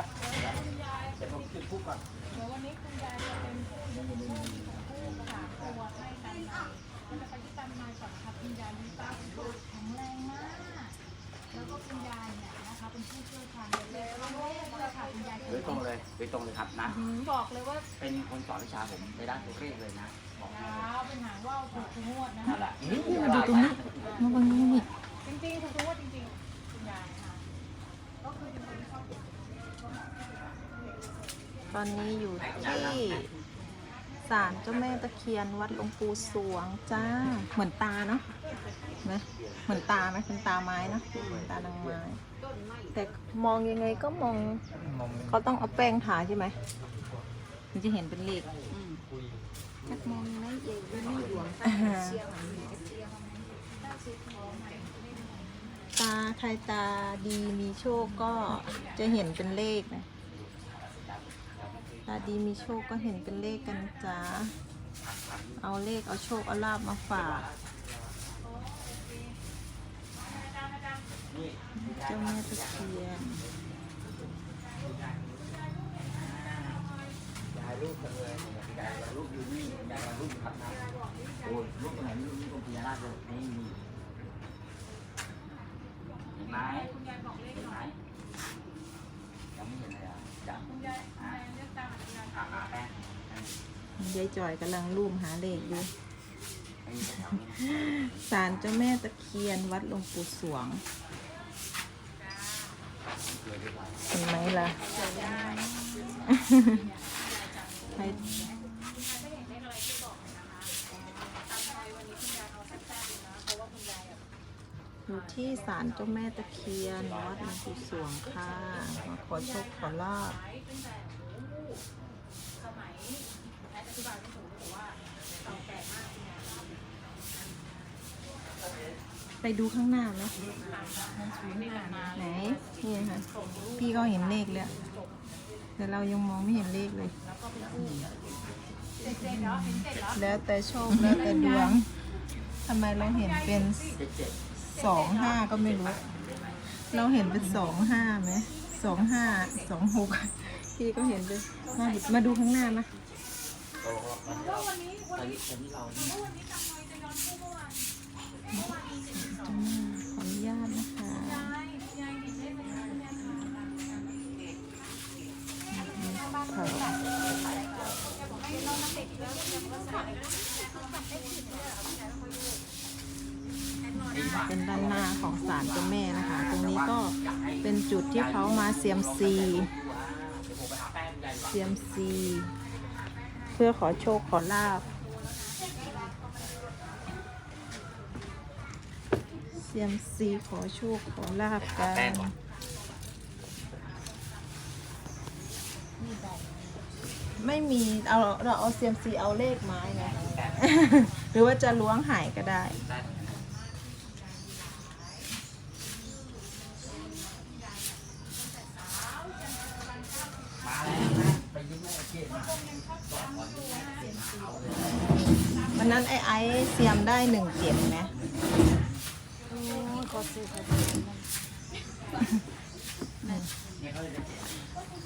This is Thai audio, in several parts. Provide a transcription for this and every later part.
ครับเดี๋ยวผมจุดทูบก่อนเดี๋ยววันนี้คุณยายจะเป็นผู้ดูดูของผู้หาตัวให้ตันในมันจะไปที่ตันในก่อนครับคุณยายมีตาสุขภาพแข็งแรงมาก แล้วก็คุณยายเนี่ยนะคะเป็นผู้เชี่ยวชาญในเรื่องเลขเลยค่ะคุณยายโดยตรงเลยโดยตรงเลยครับนะหืมบอกเลยว่าเป็นคนสอนวิชาผมในด้านตัวเลขเลยนะบอกให้ยาวเป็นหางว่าวถูกทุกงวดนะนั่คะนแหละดูตรงนี้มาบังนี้นี่จริงๆถูกทุกงวดจริงๆ ตอนนี้อยู่ที่ศาลเจ้าแม่ตะเคียนวัดหลวงปู่สวงจ้า เหมือนตาเนาะไหมเหมือนตาไหมเป็นตาไม้นะเหมือนตานางไม้ แต่มองยังไงก็มอง เขาต้องเอาแป้งทาใช่ไหมถึงจะเห็นเป็นเลขนักมองไม่เองไม่หลวงอ่าเชียตาใครตาดีมีโชคก็จะเห็นเป็นเลขนะาดีมีโชคก็เห็นเป็นเลขกันจ้า เอาเลขเอาโชคเอาลาบมาฝากเจ้าแม่ตะเคียนยายรูปกันเลยยายรูปอยู่นี่ยายรูปครับนะโอ้ยรูปตรงไหนไม่รู้นี่ตรงพญานาคเลยนี่มีเห็นไหมคุณยายบอกเลขเห็นหไหมน่อยยังไม่เห็นเลยอะจับคุณ ยายคุณยายเลือกตามคุณยายหาหาแป้งยายจ่อยกำลังรูมหาเลขอยู่ไม่มีแถวนี้ศาลเจ้าแม่ตะเคียนวัดหลวงปู่สวงเกลือด้วยกันเห็นไหมล่ะใครอยู่ที่ศาลเจ้าแม่ตะเคียนวัดหลวงปู่สวงค่ะมาขอโชคขอลาบสมัยแอดอ ธิบายไม่ถูกแต่ว่าเก่าแก่มากไปดูข้างหน้าไหมไหนนี่ค่ะ พี่ก็เห็นเลขแล้วแต่เรายังมองไม่เห็นเลขเลย แล้วแต่โชคแล้วแต่ดวงทำไมเราเห็นเป็นสองห้าก็ไม่รู้ เราเห็นเป็นสองห้าไหมสองห้าสองหกพี่ก็เห็นเป็นมาดูมาดูข้างหน้านะ ขออนุญาตนะคะยายคุณยายเห็นเลขไหมคะคะเป็นด้านหน้าของศาลเจ้าแม่นะคะ ตรงนี้ก็เป็นจุดที่เขามาเซียมซีเซียมซี พื่อขอโชคขอลาบเซียมซีขอโชคขอลาบกันไม่มีเอาเราเอาเซียมซีเอาเลขไม้นะหรือว่าจะล้วงหายก็ได้ ได้ตรงนั้นนะมาแล้วนะไปยิ้มให้โอเคมา วันนั้นไอ้ไอ้ เซียมได้หนึ่งเจ็ดไหมนะ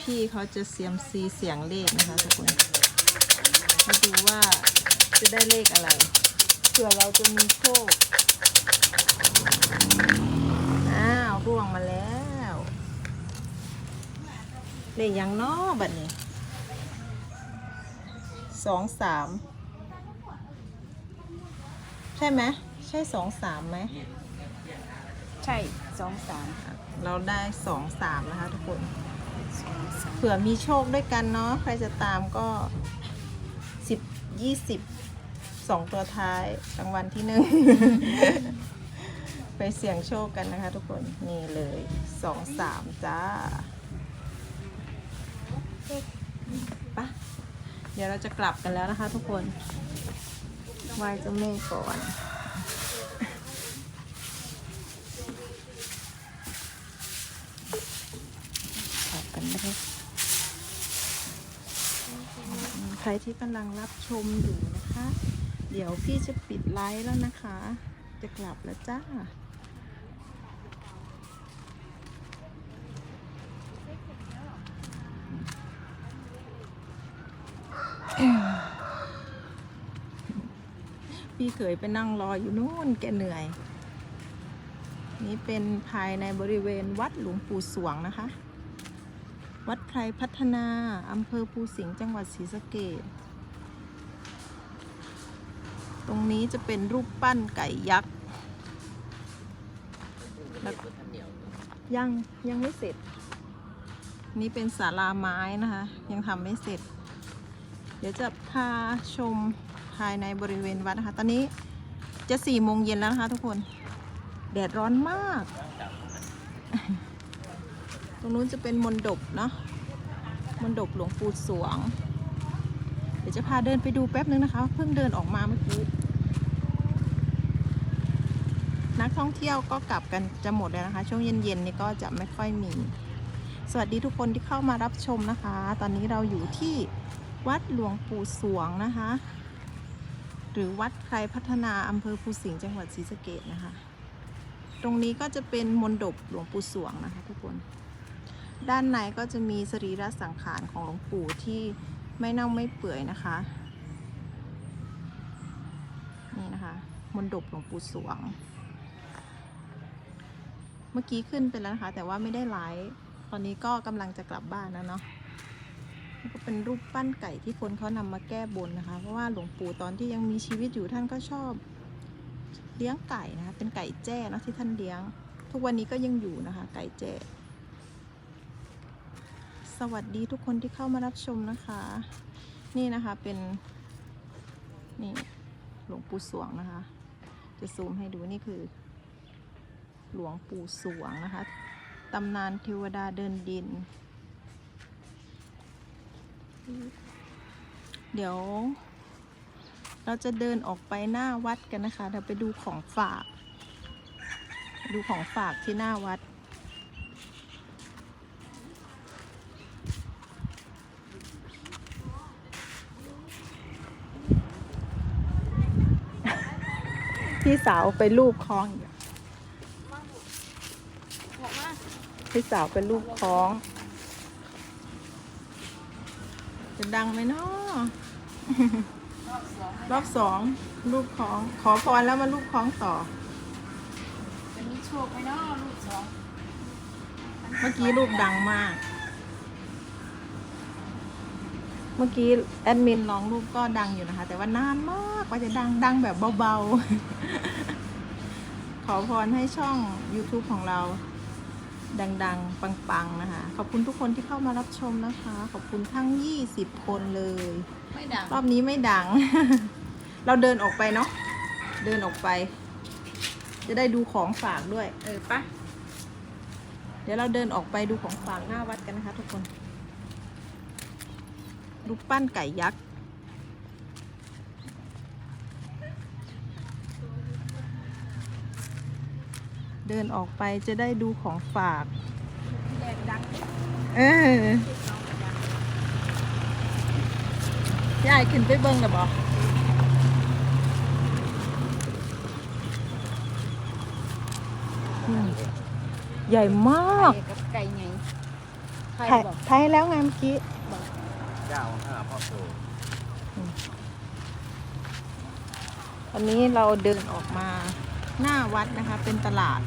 พี่เขาจะเซียมซีเสียงเลขนะคะทุกคนมาดูว่าจะได้เลขอะไรเผื่อเราจะมีโชคอ้าวร่วงมาแล้ว เลขยังน้อบัดนี้สองสาม ใช่ไหมใช่สองสามไหมใช่สองสามเราได้สองสามนะคะทุกคนสองสามเผื่อมีโชคด้วยกันเนาะใครจะตามก็สิบยี่สิบสองตัวท้ายรางวัลที่หนึ่งไปเสี่ยงโชคกันนะคะทุกคนนี่เลยสองสามจ้าปะเดี๋ยวเราจะกลับกันแล้วนะคะทุกคน ไว้เจ้าแม่ก่อนขอบกันได้ใครที่กำลังรับชมอยู่นะคะ เดี๋ยวพี่จะปิดไลฟ์แล้วนะคะ จะกลับแล้วจ้า嗯。 พี่เขยไปนั่งรออยู่นู่นแกเหนื่อย นี่เป็นภายในบริเวณวัดหลวงปู่สวงนะคะ วัดไพรพัฒนาอำเภอภูสิงห์จังหวัดศรีสะเกษตรงนี้จะเป็นรูปปั้นไก่ยักษ์แล้วยังยังไม่เสร็จ นี่เป็นศาลาไม้นะคะ ยังทำไม่เสร็จ เดี๋ยวจะพาชมายในบริเวณวัดนะคะ ตอนนี้จะสี่โมงเย็นแล้วนะคะทุกคน แดดร้อนมาก ตรงนู้นจะเป็นมนดบเนาะ มนดบหลวงปู่สวง เดี๋ยวจะพาเดินไปดูแป๊บนึงนะคะ เพิ่งเดินออกมาเมื่อกี้ นักท่องเที่ยวก็กลับกันจะหมดแล้วนะคะ ช่วงเย็นๆนี่ก็จะไม่ค่อยมี สวัสดีทุกคนที่เข้ามารับชมนะคะ ตอนนี้เราอยู่ที่วัดหลวงปู่สวงนะคะ หรือวัดไพรพัฒนาอำเภอภูสิงห์จังหวัดศรีสะเกษนะคะ ตรงนี้ก็จะเป็นมนดบหลวงปู่สวงนะคะทุกคน ด้านในก็จะมีสรีระสังขารของหลวงปู่ที่ไม่เน่าไม่เปื่อยนะคะ นี่นะคะมนดบหลวงปู่สวง เมื่อกี้ขึ้นไปแล้วนะคะ แต่ว่าไม่ได้ไลฟ์ตอนนี้ก็กำลังจะกลับบ้านแล้วเนาะ เป็นรูปปั้นไก่ที่คนเขานำมาแก้บนนะคะ เพราะว่าหลวงปู่ตอนที่ยังมีชีวิตอยู่ท่านก็ชอบเลี้ยงไก่นะคะเป็นไก่แจ้เนะที่ท่านเลี้ยง ทุกวันนี้ก็ยังอยู่นะคะ ไก่แจ้สวัสดีทุกคนที่เข้ามารับชมนะคะ นี่นะคะเป็นนี่หลวงปู่สวงนะคะ จะซูมให้ดูนี่คือ หลวงปู่สวงนะคะตำนานเทวดาเดินดิน เดี๋ยว เราจะเดินออกไปหน้าวัดกันนะคะ เดี๋ยวไปดูของฝาก ดูของฝากที่หน้าวัด พี่สาวไปลูบคล้องอยู่พี่สาวเป็นลูกคล้อง จะดังไหมเนาะรอบสองลูกคล้องขอพรแล้วมาลูกคล้องต่อ จะมีโชคไหมเนาะลูกสองเมื่อกี้รูปดังมาก เมื่อกี้แอดมินร้องรูปก็ดังอยู่นะคะ แต่ว่านานมากกว่าจะดังดังแบบเบาๆ ขอพรให้ช่อง YouTube ของเรา ดังๆ ปังๆ นะคะ ขอบคุณทุกคนที่เข้ามารับชมนะคะ ขอบคุณทั้ง 20 คนเลย ไม่ดัง รอบนี้ไม่ดัง เราเดินออกไปเนาะ เดินออกไป จะได้ดูของฝากด้วย เออปะเดี๋ยวเราเดินออกไปดูของฝากหน้าวัดกันนะคะ ทุกคนรูปปั้นไก่ยักษ์ เดินออกไปจะได้ดูของฝากแดดดังเออยายขึ้นไปเบิ้งหรือบอกใหญ่มากไก่กับไก่ไงใครถ่ายบอกถ่ายให้แล้วไงเมื่อกี้เจ้าห้าพ่อโตตอนนี้เราเดินออกมาหน้าวัดนะคะ เป็นตลาด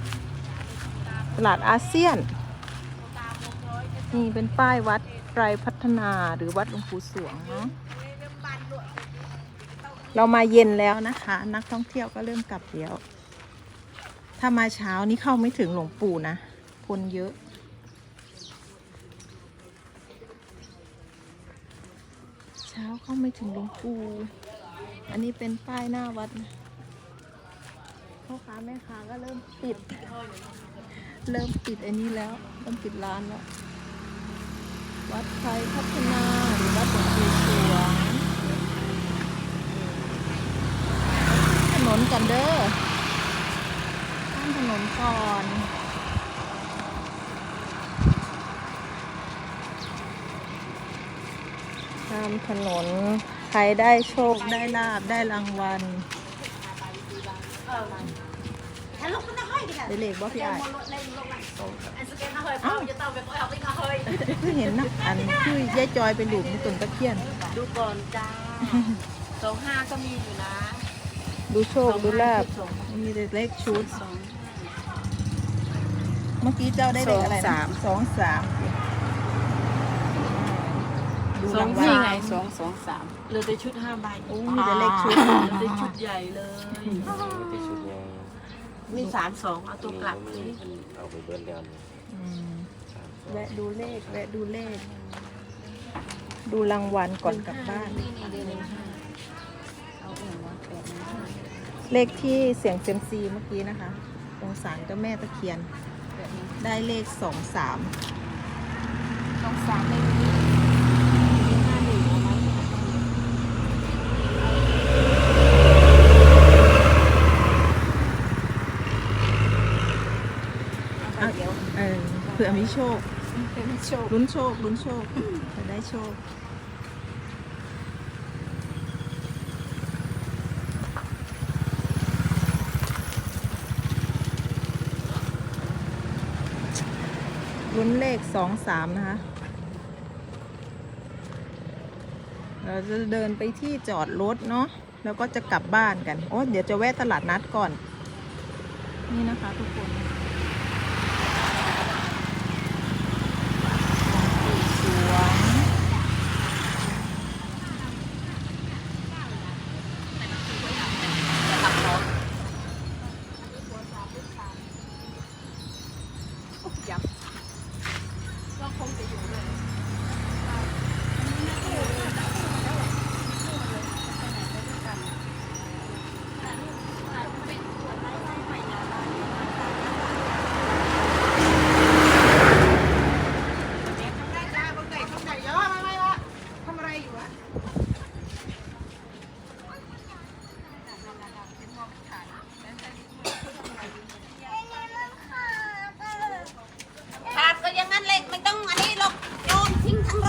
ตลาดอาเซียน นี่เป็นป้ายวัดไตรพัฒนาหรือวัดหลวงปู่สวงเนาะเรามาเย็นแล้วนะคะ นักท่องเที่ยวก็เริ่มกลับแล้ว ถ้ามาเช้านี้เข้าไม่ถึงหลวงปู่นะ คนเยอะ เช้าเข้าไม่ถึงหลวงปู่อันนี้เป็นป้ายหน้าวัดนะพ่อค้าแม่ค้าก็เริ่มปิด เริ่มปิดอันนี้แล้ว เริ่มปิดร้านแล้ว วัดไทยพัฒนาหรือวัดหลวงปู่สวงถนนกันเด้อข้ามถนนก่อนข้ามถนน ใครได้โชคได้ลาบได้รางวัล ได้เลขบ่พี่ไอ้ายเอ้าคือเห็นนะอันคือยายจอยเป็นหลุมต้นตะเคียน ดูก่อนจ้าสองห้าก็มีอยู่นะดูโชคดูลาบสองมีแต่เลขชุด สองเมื่อกี้เจ้าได้เลขอะไรนะสองสาม สองสามดูสอรางงวันี่ลไงสองสองสามเหลือแต่ชุดห้าใบโอ้มีแต่เลขชุด เหลือแต่ชุดใหญ่เลยไปชุดไง มีสามสองเอาตัวกลับมีสิมันเอาไปเบิร์ดแล้วนี่อืมสามสองแวะดูเลขแวะดูเลข ดูรางวัลก่อนกลับบ้าน นี่นี่เดือนหนึ่งห้าเอาเองว่าแปดหนึ่งห้าเลขที่เสียงเซยมซีเมื่อกี้นะคะตรงศาลเจ้าแม่ตะเคียน แปดหนึ่งได้เลขสองสามสองสามไม่มีมีห้าหนึ่งเอาไหม อะเออ เผื่อมีโชคเป็นโชคลุ้นโชคลุ้นโชคจะได้โชคลุ้นเลขสองสามนะคะ เราจะเดินไปที่จอดรถเนาะ แล้วก็จะกลับบ้านกัน โอ้เดี๋ยวจะแวะตลาดนัดก่อน นี่นะคะทุกคน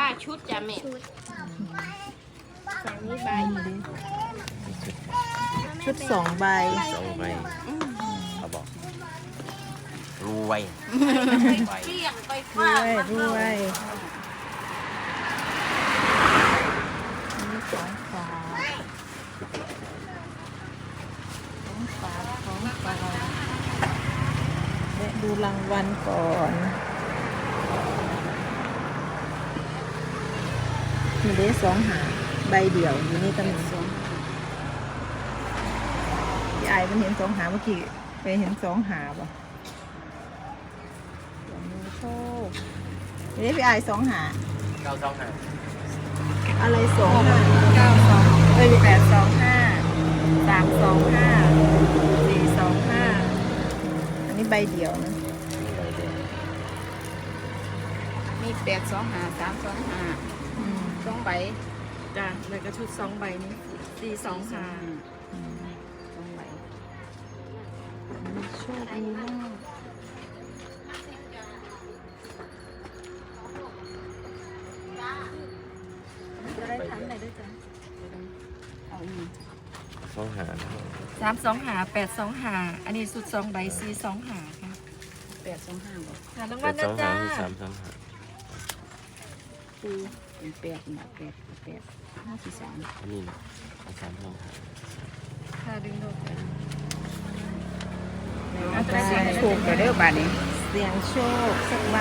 ขนมอะไรใส่ขยะได้รางวัลค่ะแวะดูรางวัลชุดจ้าชุดจ้าแม่ชุดสองใบสองใบเขาบอก รวยใบเที่ยงไปด้ฟ้าวยด้วยอันนี้สองฝาสองฝาสองฝาแวะดูรางวัลก่อน มีได้สองหาใบเดียวอยู่นี่ก็มีสองพี่ไอ้มันเห็นสองหาเมื่อกี้ไปเห็นสองหาป่ะเดี๋ยวมีโชคนี่พี่ไอ้สองหาเก้าสองห้าอะไรสองหาเก้าสองเอ้ยแปดสองห้าสามสองห้าสี่สองห้าอันนี้ใบเดียวนะใบเดียวมีแปดสองห้าสามสองห้าอืม สองใบจ้าเลยก็ชุดสองใบนี้สี่สองห้าอืมสองใบมีโชคมีลาภจะได้ทั้งไหนด้วยจ้ะเอาอีกสองหาสามสองหาแปดสองหาอันนี้สุดสองใบสี่สองหาค่ะแปดสองห้าบอกหารางแปวัลดสนะองหาจ้าสามสองหาปู เป็นแปดหนาแปดแปดห้าสี่สามอันนี้นะเอาสามสองหาค่าดึงโดดได้เสียงโชคเด้อบาทนี้ เสียงโชคสักใบ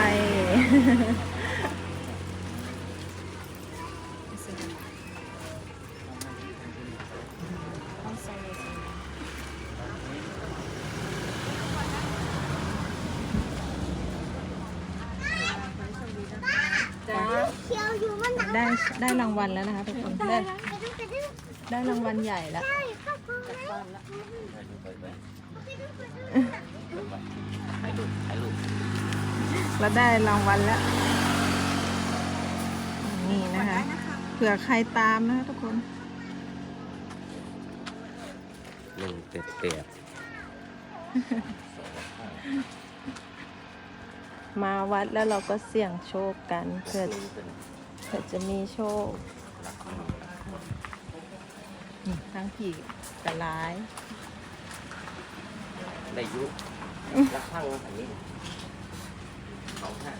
ได้ได้รางวัลแล้วนะคะทุกคนได้ได้รางวัลใหญ่แล้วถ่ายรูปถ่ายรูปเราได้รางวัลแล้ว นี่นะคะเผื่อใครตามนะคะทุกคนหนึ่งเจ็ดเจ็ดมาวัดแล้วเราก็เสี่ยงโชคกันเผื่อ เผื่อจะมีโชคนี่ทั้งผีกระลาย ได้ยุรักข้างอันนี้สองห้า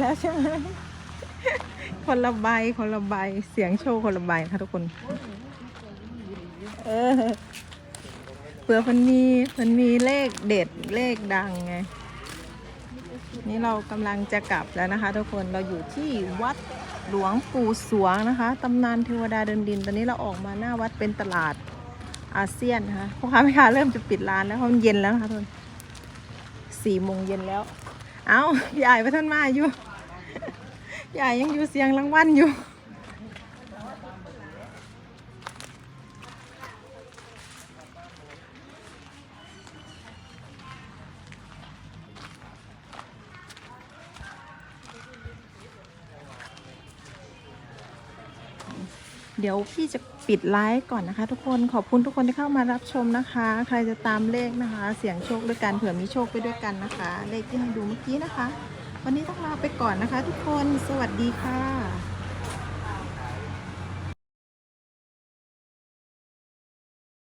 แล้วใช่ไหมคนละใบคนละใบเสียงโชคคนละใบค่ะทุกคน เออเผื่อมันมีมันมีเลขเด็ดเลขดังไง นี่เรากำลังจะกลับแล้วนะคะ ทุกคนเราอยู่ที่วัดหลวงปู่สวงนะคะตำนานเทวดาเดินดิน ตอนนี้เราออกมาหน้าวัดเป็นตลาดอาเซียนนะคะพ่อค้าแม่ค้าเริ่มจะปิดร้านแล้วเพราะมันเย็นแล้วนะคะทุกคนสี่โมงเย็นแล้ว เอ้ายายไปท่านมาอยู่ ยายยังอยู่เสียงรางวัลอยู่ เดี๋ยวพี่จะปิดไลฟ์ก่อนนะคะ ทุกคนขอบคุณทุกคนที่เข้ามารับชมนะคะ ใครจะตามเลขนะคะ เสียงโชคด้วยกันเผื่อมีโชคไปด้วยกันนะคะ เลขที่ให้ดูเมื่อกี้นะคะ วันนี้ต้องลาไปก่อนนะคะทุกคน สวัสดีค่ะ